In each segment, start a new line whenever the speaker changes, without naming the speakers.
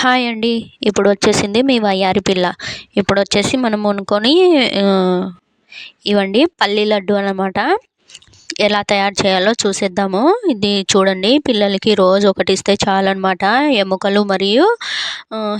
Hi అండి. ఇప్పుడు వచ్చేసింది మీ వయ్యారి పిల్ల. ఇప్పుడు వచ్చేసి మనం వండుకొని ఇవ్వండి పల్లి లడ్డు అనమాట ఎలా తయారు చేయాలో చూసేద్దాము. ఇది చూడండి పిల్లలకి రోజు ఒకటి ఇస్తే చాలన్నమాట. ఎముకలు మరియు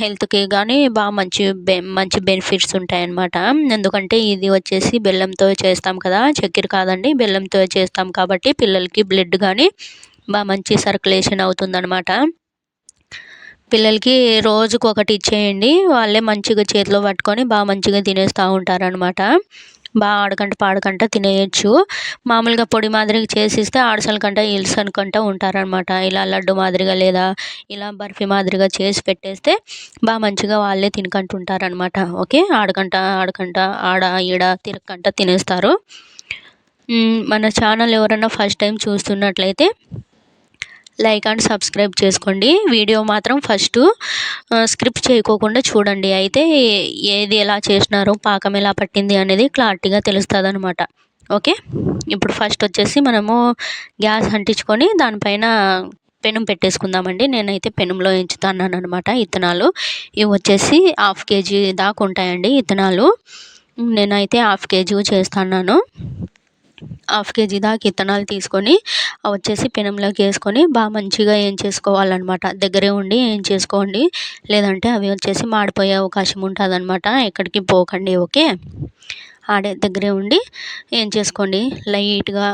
హెల్త్కి కానీ బాగా మంచి బె మంచి బెనిఫిట్స్ ఉంటాయన్నమాట. ఎందుకంటే ఇది వచ్చేసి బెల్లంతో చేస్తాం కదా. చక్కెర కాదండి బెల్లంతో చేస్తాం కాబట్టి పిల్లలకి బ్లడ్ కానీ బాగా మంచి సర్క్యులేషన్ అవుతుందన్నమాట. పిల్లలకి రోజుకు ఒకటి ఇచ్చేయండి. వాళ్ళే మంచిగా చేతిలో పట్టుకొని బాగా మంచిగా తినేస్తూ ఉంటారనమాట బాగా ఆడకంట పాడకంట తినేయచ్చు. మామూలుగా పొడి మాదిరిగా చేసిస్తే ఆడసల కంట ఇల్సన్ కంట ఉంటారనమాట ఇలా లడ్డు మాదిరిగా లేదా ఇలా బర్ఫీ మాదిరిగా చేసి పెట్టేస్తే బాగా మంచిగా వాళ్ళే తినకంటుంటారనమాట ఓకే? ఆడకంట ఆడకంట ఆడ ఈడ తిరగకంట తినేస్తారు. మన ఛానల్ ఎవరైనా ఫస్ట్ టైం చూస్తున్నట్లయితే లైక్ అండ్ సబ్స్క్రైబ్ చేసుకోండి. వీడియో మాత్రం ఫస్ట్ స్క్రిప్ట్ చేయకోకుండా చూడండి. అయితే ఏది ఎలా చేసినారో పాకం ఎలా పట్టింది అనేది క్లారిటీగా తెలుస్తుంది అనమాట ఓకే? ఇప్పుడు ఫస్ట్ వచ్చేసి మనము గ్యాస్ అంటించుకొని దానిపైన పెనం పెట్టేసుకుందామండి. నేనైతే పెనంలో ఎంచుతాను అనమాట ఇత్తనాలు. ఇవి వచ్చేసి హాఫ్ కేజీ దాకా ఉంటాయండి ఇత్తనాలు. నేనైతే హాఫ్ కేజీ చేస్తున్నాను. హాఫ్ కేజీ దాకా విత్తనాలు తీసుకొని వచ్చేసి పెనంలోకి వేసుకొని బాగా మంచిగా ఏం చేసుకోవాలన్నమాట. దగ్గరే ఉండి ఏం చేసుకోండి. లేదంటే అవి వచ్చేసి మాడిపోయే అవకాశం ఉంటుందన్నమాట. ఎక్కడికి పోకండి ఓకే? ఆడే దగ్గరే ఉండి ఏం చేసుకోండి? లైట్గా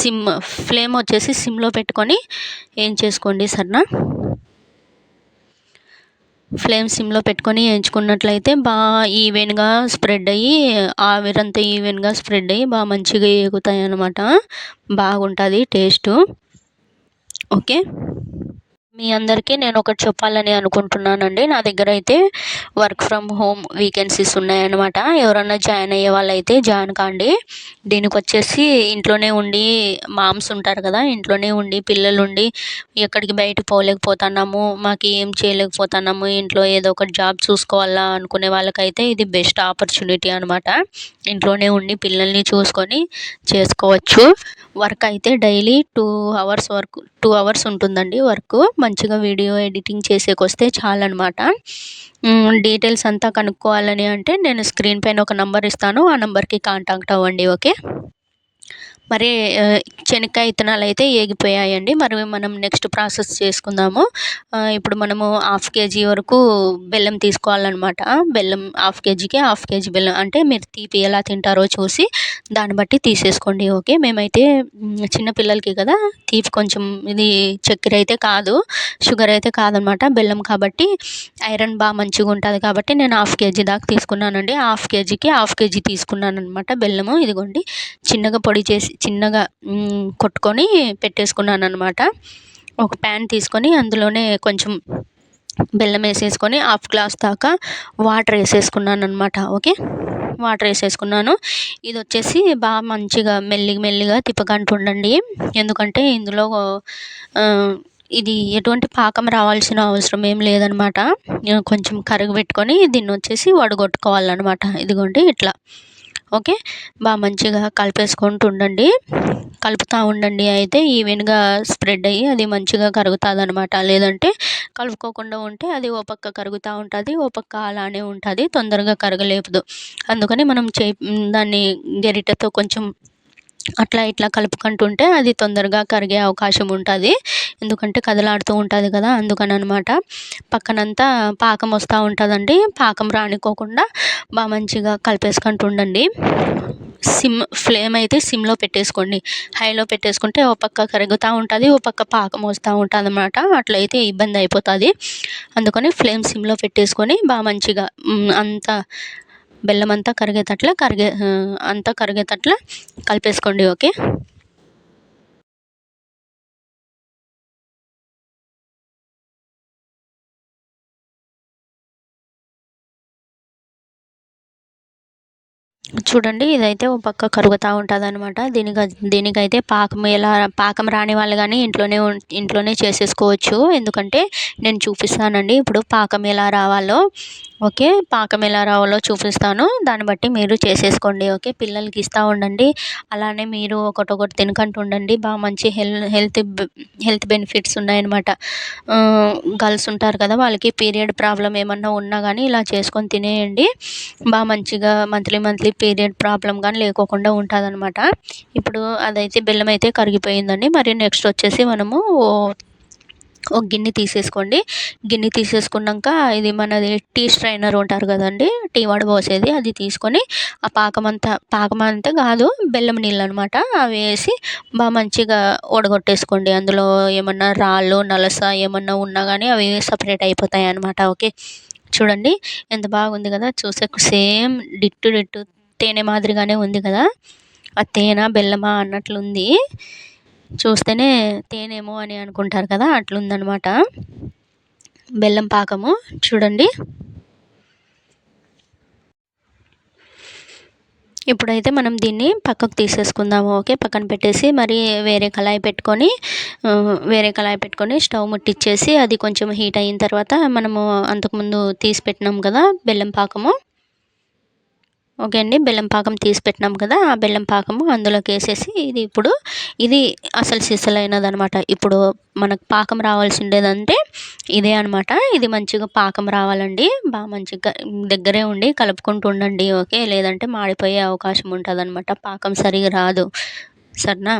సిమ్ ఫ్లేమ్ వచ్చేసి సిమ్లో పెట్టుకొని ఏం చేసుకోండి సరేనా? ఫ్లేమ్ సిమ్లో పెట్టుకొని వేయించుకున్నట్లయితే బాగా ఈవెన్గా స్ప్రెడ్ అయ్యి ఆవిరంతా ఈవెన్గా స్ప్రెడ్ అయ్యి బాగా మంచిగా ఎగుతాయి అన్నమాట బాగుంటుంది టేస్టు. ఓకే? మీ అందరికీ నేను ఒకటి చెప్పాలని అనుకుంటున్నానండి. నా దగ్గర అయితే వర్క్ ఫ్రమ్ హోమ్ వీకెన్సీస్ ఉన్నాయన్నమాట. ఎవరన్నా జాయిన్ అయ్యే వాళ్ళైతే జాయిన్ కాండి. దీనికి వచ్చేసి ఇంట్లోనే ఉండి మామ్స్ ఉంటారు కదా ఇంట్లోనే ఉండి పిల్లలు ఉండి ఎక్కడికి బయట పోలేకపోతున్నాము మాకు ఏం చేయలేకపోతున్నాము ఇంట్లో ఏదో ఒకటి జాబ్ చూసుకోవాలా అనుకునే వాళ్ళకైతే ఇది బెస్ట్ ఆపర్చునిటీ అనమాట ఇంట్లోనే ఉండి పిల్లల్ని చూసుకొని చేసుకోవచ్చు. వర్క్ అయితే daily two hours work two hours ఉంటుందండి వర్క్. మంచిగా వీడియో ఎడిటింగ్ చేసేకి వస్తే చాలన్నమాట డీటెయిల్స్ అంతా కనుక్కోవాలని అంటే నేను స్క్రీన్ పైన ఒక నెంబర్ ఇస్తాను. ఆ నెంబర్కి కాంటాక్ట్ అవ్వండి ఓకే? మరి శనక్కాయ విత్తనాలు అయితే ఏగిపోయాయండి. మరి మనం నెక్స్ట్ ప్రాసెస్ చేసుకుందాము. ఇప్పుడు మనము హాఫ్ కేజీ వరకు బెల్లం తీసుకోవాలన్నమాట. బెల్లం హాఫ్ కేజీకి హాఫ్ కేజీ బెల్లం అంటే మీరు తీపి ఎలా తింటారో చూసి దాన్ని బట్టి తీసేసుకోండి ఓకే? మేమైతే చిన్నపిల్లలకి కదా తీపి కొంచెం ఇది చక్కెర అయితే కాదు షుగర్ అయితే కాదనమాట బెల్లం కాబట్టి ఐరన్ బాగా మంచిగా ఉంటుంది కాబట్టి నేను హాఫ్ కేజీ దాకా తీసుకున్నానండి. హాఫ్ కేజీకి హాఫ్ కేజీ తీసుకున్నాను అనమాట బెల్లము. ఇదిగోండి చిన్నగా పొడి చేసి చిన్నగా కొట్టుకొని పెట్టేసుకున్నాను అనమాట ఒక ప్యాన్ తీసుకొని అందులోనే కొంచెం బెల్లం వేసేసుకొని హాఫ్ గ్లాస్ దాకా వాటర్ వేసేసుకున్నాను అనమాట ఓకే? వాటర్ వేసేసుకున్నాను. ఇది వచ్చేసి బాగా మంచిగా మెల్లిగా మెల్లిగా తిప్పకంటూ ఉండండి. ఎందుకంటే ఇందులో ఇది ఎటువంటి పాకం రావాల్సిన అవసరం ఏం లేదనమాట కొంచెం కరగబెట్టుకొని దీన్ని వచ్చేసి వడగొట్టుకోవాలన్నమాట. ఇదిగోండి ఇట్లా. ఓకే? బాగా మంచిగా కలిపేసుకుంటూ ఉండండి. కలుపుతూ ఉండండి అయితే ఈవెన్గా స్ప్రెడ్ అయ్యి అది మంచిగా కరుగుతుంది అనమాట లేదంటే కలుపుకోకుండా ఉంటే అది ఓ పక్క కరుగుతూ ఉంటుంది ఓ పక్క అలానే ఉంటుంది తొందరగా కరగలేదు అందుకని మనం చే దాన్ని గెరిటతో కొంచెం అట్లా ఇట్లా కలుపుకుంటుంటే అది తొందరగా కరిగే అవకాశం ఉంటుంది. ఎందుకంటే కదలాడుతూ ఉంటుంది కదా అందుకని అనమాట పక్కనంతా పాకం వస్తూ ఉంటుందండి. పాకం రానికోకుండా బాగా మంచిగా కలిపేసుకుంటూ ఉండండి సిమ్ ఫ్లేమ్ అయితే సిమ్లో పెట్టేసుకోండి. హైలో పెట్టేసుకుంటే ఓ పక్క కరుగుతూ ఉంటుంది ఓ పక్క పాకం వస్తూ ఉంటుంది అనమాట అట్లయితే ఇబ్బంది అయిపోతుంది. అందుకని ఫ్లేమ్ సిమ్లో పెట్టేసుకొని బాగా మంచిగా అంతా బెల్లం అంతా కరిగేటట్ల కరిగే అంతా కరిగేటట్ల కలిపేసుకోండి ఓకే? చూడండి ఇదైతే ఒక పక్క కరుగుతూ ఉంటుంది అనమాట దీనికి దీనికైతే పాకం ఎలా పాకం రాని వాళ్ళు కానీ ఇంట్లోనే ఇంట్లోనే చేసేసుకోవచ్చు. ఎందుకంటే నేను చూపిస్తానండి. ఇప్పుడు పాకం ఎలా రావాలో ఓకే? పాకం ఎలా రావాలో చూపిస్తాను. దాన్ని బట్టి మీరు చేసేసుకోండి ఓకే? పిల్లలకి ఇస్తూ ఉండండి. అలానే మీరు ఒకటొకటి తినకంటూ ఉండండి. బాగా మంచి హెల్ హెల్త్ హెల్త్ బెనిఫిట్స్ ఉన్నాయన్నమాట. గర్ల్స్ ఉంటారు కదా వాళ్ళకి పీరియడ్ ప్రాబ్లం ఏమన్నా ఉన్నా కానీ ఇలా చేసుకొని తినేయండి. బాగా మంచిగా మంత్లీ మంత్లీ పీరియడ్ ప్రాబ్లం కానీ లేకోకుండా ఉంటుందన్నమాట. ఇప్పుడు అదైతే బెల్లం అయితే కరిగిపోయిందండి. మరి నెక్స్ట్ వచ్చేసి మనము ఒక గిన్నె తీసేసుకోండి. గిన్నె తీసేసుకున్నాక ఇది మనది టీ స్ట్రైనర్ ఉంటారు కదండి టీ వడ పోసేది అది తీసుకొని ఆ పాకం అంతా పాకం అంతా కాదు బెల్లం నీళ్ళు అనమాట అవి వేసి బాగా మంచిగా ఓడగొట్టేసుకోండి. అందులో ఏమన్నా రాళ్ళు నలస ఏమన్నా ఉన్నా కానీ అవి సపరేట్ అయిపోతాయి అనమాట ఓకే? చూడండి ఎంత బాగుంది కదా? చూసే సేమ్ డిట్టు డిట్టు తేనె మాదిరిగానే ఉంది కదా? ఆ తేనె బెల్లమా అన్నట్లుంది. చూస్తేనే తేనేమో అని అనుకుంటారు కదా అట్లుందనమాట. బెల్లం పాకము చూడండి. ఇప్పుడైతే మనం దీన్ని పక్కకు తీసేసుకుందాము ఓకే? పక్కన పెట్టేసి మరి వేరే కళాయి పెట్టుకొని వేరే కళాయి పెట్టుకొని స్టవ్ ముట్టించేసి అది కొంచెం హీట్ అయిన తర్వాత మనము అంతకుముందు తీసి పెట్టినాం కదా బెల్లం పాకము. ఓకే అండి. బెల్లం పాకం తీసి పెట్టినాం కదా ఆ బెల్లం పాకము అందులోకి వేసేసి ఇది ఇప్పుడు ఇది అసలు సిసలైనది అనమాట ఇప్పుడు మనకు పాకం రావాల్సి ఉండేదంటే ఇదే అనమాట. ఇది మంచిగా పాకం రావాలండి. బాగా మంచిగా దగ్గరే ఉండి కలుపుకుంటూ ఉండండి ఓకే? లేదంటే మాడిపోయే అవకాశం ఉంటుంది అనమాట పాకం సరిగా రాదు. సరేనా?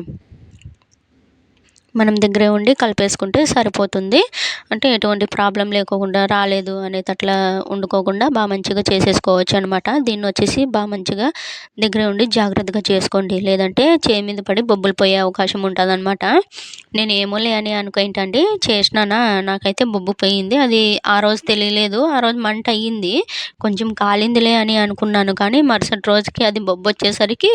మనం దగ్గరే ఉండి కలిపేసుకుంటే సరిపోతుంది. అంటే ఎటువంటి ప్రాబ్లం లేకోకుండా రాలేదు అనేటట్లా అట్లా వండుకోకుండా బాగా మంచిగా చేసేసుకోవచ్చు అనమాట దీన్ని వచ్చేసి బాగా మంచిగా దగ్గరే ఉండి జాగ్రత్తగా చేసుకోండి. లేదంటే చేయి మీద పడి బొబ్బులు పోయే అవకాశం ఉంటుంది అనమాట నేను ఏమోలే అని అనుకుంటండి చేసినానా నాకైతే బొబ్బు పోయింది. అది ఆ రోజు తెలియలేదు ఆ రోజు మంట అయ్యింది. కొంచెం కాలిందిలే అని అనుకున్నాను. కానీ మరుసటి రోజుకి అది బొబ్బు వచ్చేసరికి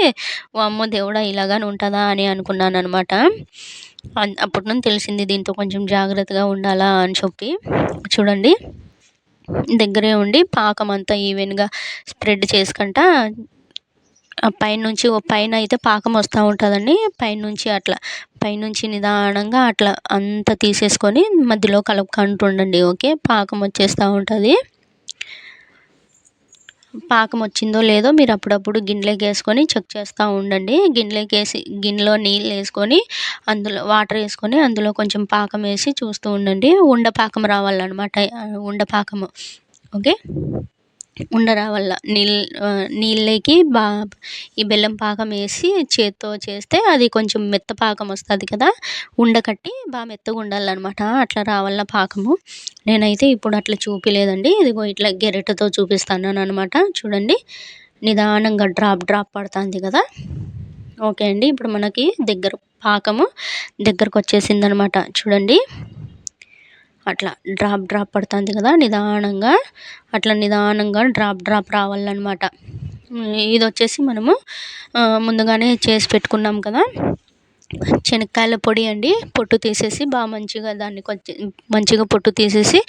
అమ్మో దేవుడా ఇలాగానే ఉంటుందా? అని అనుకున్నాను అనమాట అప్పటి నుండి తెలిసింది దీంతో కొంచెం జాగ్రత్తగా ఉండాలా అని చెప్పి. చూడండి. దగ్గరే ఉండి పాకం అంతా ఈవెన్గా స్ప్రెడ్ చేసుకుంటా పైనుంచి పైన అయితే పాకం వస్తూ ఉంటుందండి. పైనుంచి అట్లా పైనుంచి నిదానంగా అట్లా అంతా తీసేసుకొని మధ్యలో కలుపుకుంటూ ఉండండి ఓకే? పాకం వచ్చేస్తూ ఉంటుంది. పాకం వచ్చిందో లేదో మీరు అప్పుడప్పుడు గిన్నెలోకి వేసుకొని చెక్ చేస్తూ ఉండండి. గిన్నెలోకి వేసి గిన్నెలో నీళ్ళు వేసుకొని అందులో వాటర్ వేసుకొని అందులో కొంచెం పాకం వేసి చూస్తూ ఉండండి. ఉండపాకం రావాలన్నమాట. ఉండపాకము ఓకే? ఉండరా వల్ల నీళ్ళు నీళ్ళకి బా ఈ బెల్లం పాకం వేసి చేత్తో చేస్తే అది కొంచెం మెత్త పాకం వస్తుంది కదా ఉండకట్టి బాగా మెత్తగా ఉండాలన్నమాట. అట్లా రావాల పాకము. నేనైతే ఇప్పుడు అట్లా చూపిలేదండి. ఇదిగో ఇట్లా గెరెటతో చూపిస్తాను అనమాట చూడండి. నిదానంగా డ్రాప్ డ్రాప్ పడుతుంది కదా. ఓకే అండి. ఇప్పుడు మనకి దగ్గర పాకము దగ్గరకు వచ్చేసిందనమాట చూడండి. అట్లా డ్రాప్ డ్రాప్ పడుతుంది కదా నిదానంగా అట్లా నిదానంగా డ్రాప్ డ్రాప్ రావాలన్నమాట. ఇది వచ్చేసి మనము ముందుగానే చేసి పెట్టుకున్నాం కదా. శనక్కాయల పొడి అండి పొట్టు తీసేసి బాగా మంచిగా దాన్ని కొంచెం మంచిగా పొట్టు తీసేసి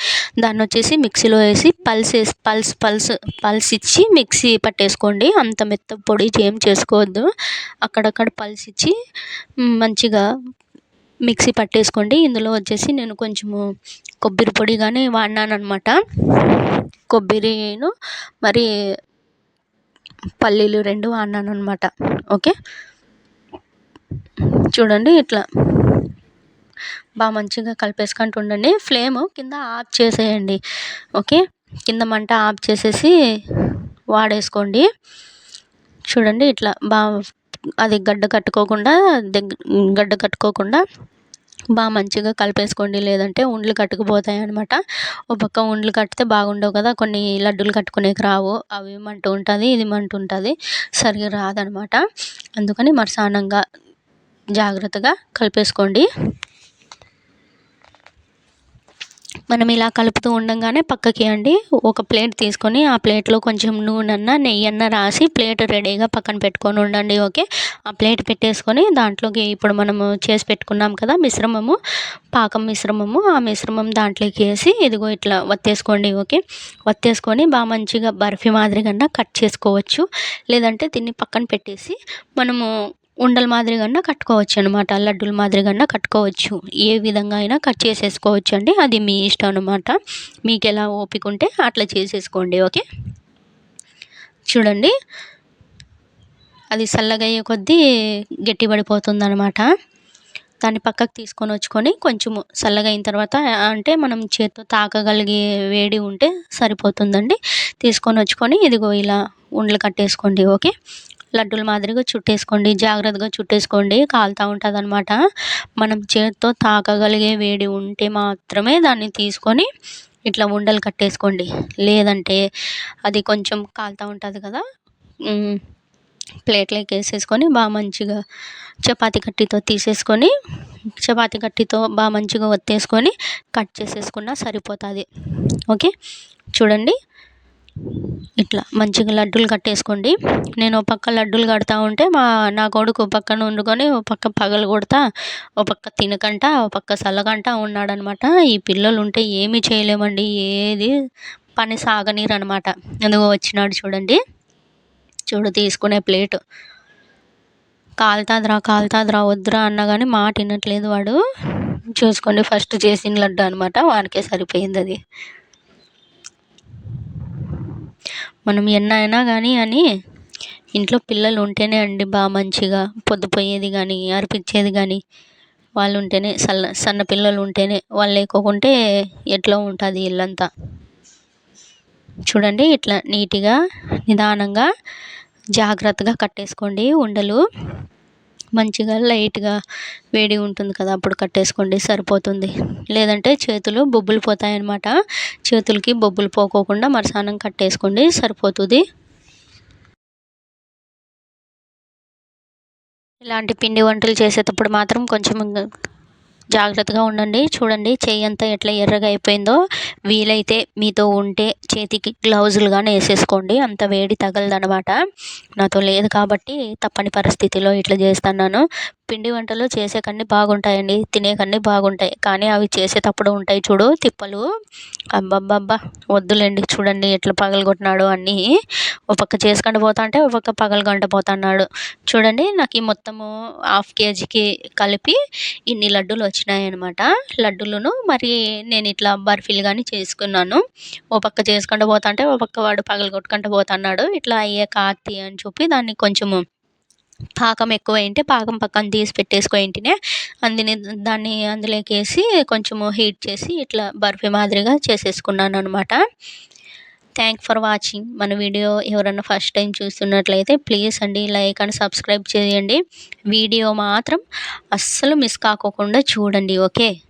దాన్ని వచ్చేసి మిక్సీలో వేసి పల్స్ వేసి పల్స్ పల్స్ పల్స్ ఇచ్చి మిక్సీ పట్టేసుకోండి. అంత మెత్త పొడి ఏం చేసుకోవద్దు. అక్కడక్కడ పల్స్ ఇచ్చి మంచిగా మిక్సీ పట్టేసుకోండి. ఇందులో వచ్చేసి నేను కొంచెము కొబ్బరి పొడి కానీ వాడినాను అనమాట కొబ్బరిను మరి పల్లీలు రెండు వాడినాను అనమాట ఓకే? చూడండి ఇట్లా బాగా మంచిగా కలిపేసుకుంటూ ఉండండి. ఫ్లేమ్ కింద ఆఫ్ చేసేయండి. ఓకే? కింద మంట ఆఫ్ చేసేసి వాడేసుకోండి. చూడండి ఇట్లా బాగా అది గడ్డ కట్టుకోకుండా దగ్గ గడ్డ కట్టుకోకుండా బాగా మంచిగా కలిపేసుకోండి. లేదంటే ఉండ్లు కట్టుకుపోతాయి అనమాట ఒక పక్క ఉండ్లు కట్టితే బాగుండవు కదా. కొన్ని లడ్డూలు కట్టుకునేకి రావు. అవి మంట ఉంటుంది ఇది మంట ఉంటుంది. సరిగా రాదనమాట అందుకని మరసానంగా జాగ్రత్తగా కలిపేసుకోండి. మనం ఇలా కలుపుతూ ఉండగానే పక్కకి అండి ఒక ప్లేట్ తీసుకొని ఆ ప్లేట్లో కొంచెం నూనె నెయ్యన్న నెయ్యి రాసి ప్లేట్ రెడీగా పక్కన పెట్టుకొని ఉండండి ఓకే? ఆ ప్లేట్ పెట్టేసుకొని దాంట్లోకి ఇప్పుడు మనము చేసి పెట్టుకున్నాం కదా మిశ్రమము పాకం మిశ్రమము ఆ మిశ్రమం దాంట్లోకి వేసి ఇదిగో ఇట్లా వత్తేసుకోండి ఓకే? వత్తేసుకొని బాగా మంచిగా బర్ఫీ మాదిరిగా కట్ చేసుకోవచ్చు. లేదంటే దీన్ని పక్కన పెట్టేసి మనము ఉండల మాదిరిగా కట్టుకోవచ్చు అనమాట లడ్డూల మాదిరిగా కట్టుకోవచ్చు. ఏ విధంగా అయినా కట్ చేసేసుకోవచ్చు అండి అది మీ ఇష్టం అనమాట. మీకు ఎలా ఓపిక ఉంటే అట్లా చేసేసుకోండి ఓకే? చూడండి అది చల్లగా అయ్యే కొద్దీ గట్టి పడిపోతుంది అనమాట దాన్ని పక్కకు తీసుకొని వచ్చుకొని కొంచెము చల్లగా అయిన తర్వాత అంటే మనం చేత్తో తాకగలిగే వేడి ఉంటే సరిపోతుందండి. తీసుకొని వచ్చుకొని ఇదిగో ఇలా ఉండలు కట్టేసుకోండి ఓకే? లడ్డూల మాదిరిగా చుట్టేసుకోండి జాగ్రత్తగా చుట్టేసుకోండి కాలుతూ ఉంటుంది అనమాట మనం చేత్తో తాకగలిగే వేడి ఉంటే మాత్రమే దాన్ని తీసుకొని ఇట్లా ఉండలు కట్టేసుకోండి. లేదంటే అది కొంచెం కాలుతూ ఉంటుంది కదా ప్లేట్లోకి వేసేసుకొని బాగా మంచిగా చపాతి కట్టితో తీసేసుకొని చపాతి కట్టితో బాగా మంచిగా ఒత్తేసుకొని కట్ చేసేసుకున్నా సరిపోతుంది. ఓకే? చూడండి. ఇట్లా మంచిగా లడ్డూలు కట్టేసుకోండి. నేను ఒక పక్క లడ్డూలు కడతా ఉంటే మా నా కొడుకు పక్కన వండుకొని ఒక పక్క పగలు కొడతా ఒక పక్క తినకంట ఒక పక్క చల్లకంట ఉన్నాడనమాట. ఈ పిల్లలు ఉంటే ఏమీ చేయలేమండి ఏది పని సాగనీరు అనమాట ఎందుకో వచ్చినాడు చూడండి. చూడు తీసుకునే ప్లేటు. కాలుతుందిరా కాలుతుందిరా వద్దురా అన్నా కానీ మాట వినట్లేదు వాడు. చూసుకోండి ఫస్ట్ చేసిన లడ్డు అనమాట. వానికే సరిపోయింది అది. మనం ఎన్నైనా కానీ అని ఇంట్లో పిల్లలు ఉంటేనే అండి బాగా మంచిగా పొద్దుపోయేది కానీ అర్పించేది కానీ వాళ్ళు ఉంటేనే సన్న సన్న పిల్లలు ఉంటేనే వాళ్ళు లేకోకుంటే ఎట్లా ఉంటుంది ఇల్లంతా. చూడండి ఇట్లా నీట్గా నిదానంగా జాగ్రత్తగా కట్టేసుకోండి ఉండలు. మంచిగా లైట్గా వేడి ఉంటుంది కదా అప్పుడు కట్టేసుకోండి సరిపోతుంది. లేదంటే చేతులు బొబ్బులు పోతాయి అన్నమాట చేతులకి బొబ్బులు పోకోకుండా మరసానం కట్టేసుకోండి సరిపోతుంది. ఇలాంటి పిండి వంటలు చేసేటప్పుడు మాత్రం కొంచెం జాగ్రత్తగా ఉండండి. చూడండి చేయి అంతా ఎట్లా ఎర్రగా అయిపోయిందో. వీలైతే మీతో ఉంటే చేతికి గ్లౌజులు కానీ వేసేసుకోండి. అంత వేడి తగలదనమాట. నాతో లేదు కాబట్టి తప్పని పరిస్థితిలో ఇట్లా చేస్తున్నాను. పిండి వంటలు చేసే కన్నీ బాగుంటాయండి. తినే కన్నీ బాగుంటాయి. కానీ అవి చేసేటప్పుడు ఉంటాయి చూడు తిప్పలు. అబ్బబ్బబ్బా! వద్దులేండి. చూడండి ఎట్లా పగలగొట్టినాడు అన్నీ. ఒక పక్క చేసుకుంటూ పోతా అంటే ఒక పక్క పగలగొంట పోతున్నాడు. చూడండి నాకు ఈ మొత్తము హాఫ్ కేజీకి కలిపి ఇన్ని లడ్డూలు వచ్చినాయి అనమాట లడ్డూలను మరి నేను ఇట్లా బర్ఫీలు కానీ చేసుకున్నాను. ఓ పక్క చేసుకుంటూ పోతా అంటే ఓ పక్క వాడు పగలగొట్టుకుంటూ పోతున్నాడు. ఇట్లా అయ్యే కాతి అని చెప్పి దాన్ని కొంచెము పాకం ఎక్కువ ఏంటి పాకం పక్కన తీసి పెట్టేసుకో ఇంటినే. అందుని దాన్ని అందులోకి వేసి కొంచెము హీట్ చేసి ఇట్లా బర్ఫీ మాదిరిగా చేసేసుకున్నాను అనమాట థ్యాంక్ ఫర్ వాచింగ్ మన వీడియో ఎవరైనా ఫస్ట్ టైం చూస్తున్నట్లయితే ప్లీజ్ అండి లైక్ అండ్ సబ్స్క్రైబ్ చేయండి. వీడియో మాత్రం అస్సలు మిస్ కాకోకుండా చూడండి ఓకే?